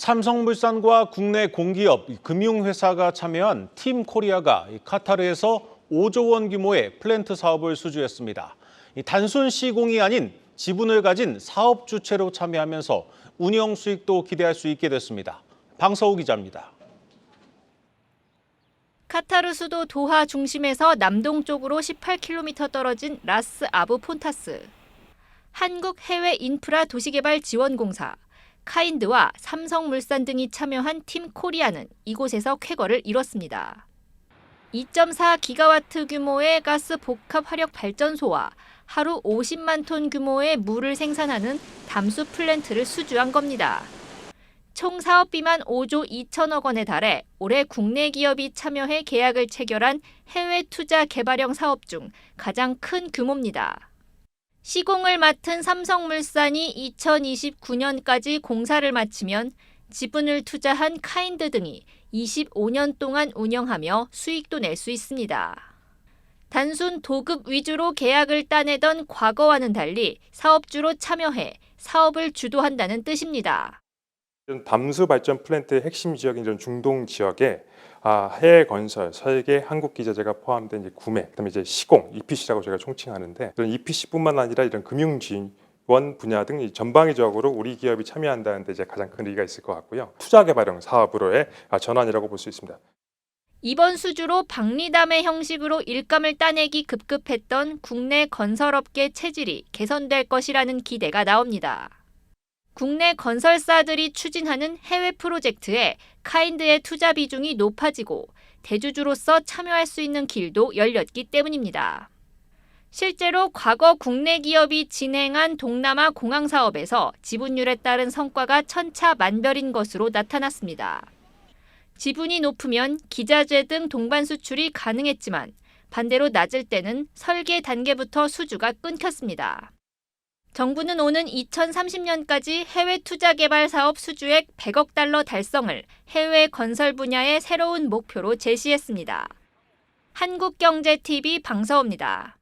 삼성물산과 국내 공기업, 금융회사가 참여한 팀 코리아가 이 카타르에서 5조 원 규모의 플랜트 사업을 수주했습니다. 이 단순 시공이 아닌 지분을 가진 사업 주체로 참여하면서 운영 수익도 기대할 수 있게 됐습니다. 방서우 기자입니다. 카타르 수도 도하 중심에서 남동쪽으로 18km 떨어진 라스 아부 폰타스. 한국 해외 인프라 도시개발 지원공사, 카인드와 삼성물산 등이 참여한 팀 코리아는 이곳에서 쾌거를 이뤘습니다. 2.4 기가와트 규모의 가스 복합 화력 발전소와 하루 50만 톤 규모의 물을 생산하는 담수 플랜트를 수주한 겁니다. 총 사업비만 5조 2천억 원에 달해 올해 국내 기업이 참여해 계약을 체결한 해외 투자 개발형 사업 중 가장 큰 규모입니다. 시공을 맡은 삼성물산이 2029년까지 공사를 마치면 지분을 투자한 카인드 등이 25년 동안 운영하며 수익도 낼 수 있습니다. 단순 도급 위주로 계약을 따내던 과거와는 달리 사업주로 참여해 사업을 주도한다는 뜻입니다. 담수 발전 플랜트의 핵심 지역인 이런 중동 지역에 아, 해외 건설, 설계, 한국 기자재가 포함된 이제 구매, 그다음에 이제 시공, EPC라고 저희가 총칭하는데 이런 EPC뿐만 아니라 이런 금융 지원 분야 등이 전방위적으로 우리 기업이 참여한다는 데 이제 가장 큰 의의가 있을 것 같고요. 투자 개발형 사업으로의 아, 전환이라고 볼 수 있습니다. 이번 수주로 박리담의 형식으로 일감을 따내기 급급했던 국내 건설업계 체질이 개선될 것이라는 기대가 나옵니다. 국내 건설사들이 추진하는 해외 프로젝트에 카인드의 투자 비중이 높아지고 대주주로서 참여할 수 있는 길도 열렸기 때문입니다. 실제로 과거 국내 기업이 진행한 동남아 공항 사업에서 지분율에 따른 성과가 천차만별인 것으로 나타났습니다. 지분이 높으면 기자재 등 동반 수출이 가능했지만 반대로 낮을 때는 설계 단계부터 수주가 끊겼습니다. 정부는 오는 2030년까지 해외 투자 개발 사업 수주액 100억 달러 달성을 해외 건설 분야의 새로운 목표로 제시했습니다. 한국경제TV 방서호입니다.